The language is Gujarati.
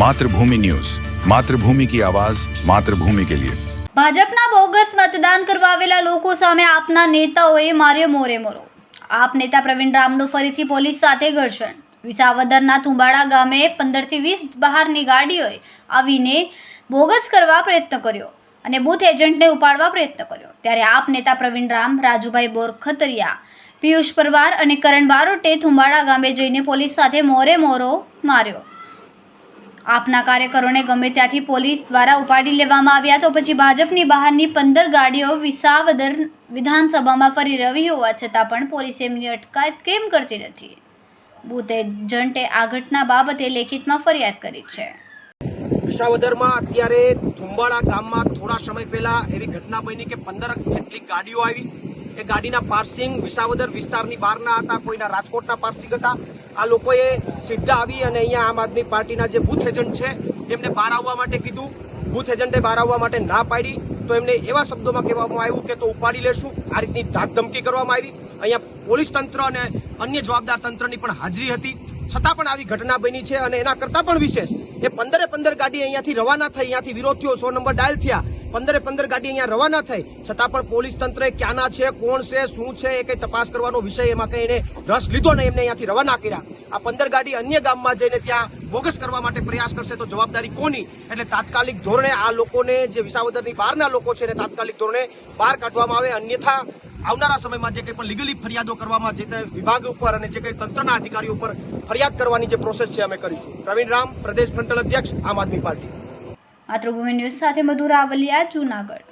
માતૃભૂમિ ન્યૂઝ. માતૃભૂમિ કી આવાઝ માતૃભૂમિ કે લિયે. ભાજપના બોગસ મતદાન કરવા આવેલા લોકો સામે આપના નેતાઓએ માર્યો મોરે મોરો. આપ નેતા પ્રવીણ રામનું ફરીથી પોલીસ સાથે ઘર્ષણ. વિસાવદરના તુંબાડા ગામે પંદરથી વીસ બહારની ગાડીઓએ આવીને બોગસ કરવા પ્રયત્ન કર્યો અને બૂથ એજન્ટને ઉપાડવા પ્રયત્ન કર્યો. ત્યારે આપ નેતા પ્રવીણ રામ, રાજુભાઈ બોરખતરિયા, પિયુષ પરવાર અને કરણ બારોટે થુંબાડા ગામે જઈને પોલીસ સાથે મોરે મોરો માર્યો. આપના કાર્યકરોને ગમે ત્યાંથી પોલીસ દ્વારા ઉપાડી લેવામાં આવ્યા તો પછી ભાજપની બહારની પંદર ગાડીઓ વિસાવદર વિધાનસભામાં ફરી રહી હોવા છતાં પણ પોલીસ એમની અટકાયત કેમ કરતી નથી? બુથ એજન્ટે આ ઘટના બાબતે લેખિતમાં ફરિયાદ કરી છે. વિસાવદરમાં અત્યારે થુંબાળા ગામમાં થોડા સમય પહેલા એવી ઘટના બની કે પંદર જેટલી ગાડીઓ આવી. એ ગાડીના પાર્સિંગ વિસાવદર વિસ્તારની બહારના હતા, કોઈના રાજકોટના પાર્સિંગ હતા. આ લોકોએ સીધા આવી અને અહીંયા આમ આદમી પાર્ટીના જે બૂથ એજન્ટ છે, એમને બહાર આવવા માટે કીધું. બૂથ એજન્ટે બહાર આવવા માટે ના પાડી, તો એમને એવા શબ્દોમાં કહેવામાં આવ્યું કે તો ઉપાડી લેશું. આ રીતની ધાકધમકી કરવામાં આવી. અહીંયા પોલીસ તંત્ર અને અન્ય જવાબદાર તંત્રની પણ હાજરી હતી. છતાં પણ આવી ઘટના બની છે અને એના કરતાં પણ વિશેષ એ પંદરે પંદર ગાડી અહીંયાથી રવાના થઈ, અહીંયાથી વિરોધીઓ સો નંબર ડાયલ થયા. પંદરે પંદર ગાડી અહીંયા રવાના થઈ. છતાં પણ પોલીસ તંત્રએ ક્યાંના છે, કોણ છે, શું છે, એ કઈ તપાસ કરવાનો વિષય એમાં કઈ રસ લીધો નહીં, એમને અહીંયાથી રવાના કર્યા. આ પંદર ગાડી અન્ય ગામમાં જઈને ત્યાં બોગસ કરવા માટે પ્રયાસ કરશે તો જવાબદારી કોની? એટલે તાત્કાલિક ધોરણે આ લોકોને જે વિસાવદરની બહારના લોકો છે એને તાત્કાલિક ધોરણે બહાર કાઢવામાં આવે. અન્યથા આવનારા સમયમાં જે કંઈ પણ લીગલી ફરિયાદો કરવામાં, જે તે વિભાગ ઉપર અને જે કંઈ તંત્રના અધિકારીઓ ઉપર ફરિયાદ કરવાની જે પ્રોસેસ છે અમે કરીશું. પ્રવીણ રામ, પ્રદેશ ફ્રન્ટલ અધ્યક્ષ, આમ આદમી પાર્ટી. માતૃભૂમિ ન્યૂઝ સાથે મધુરા આવલિયા જૂનાગઢ.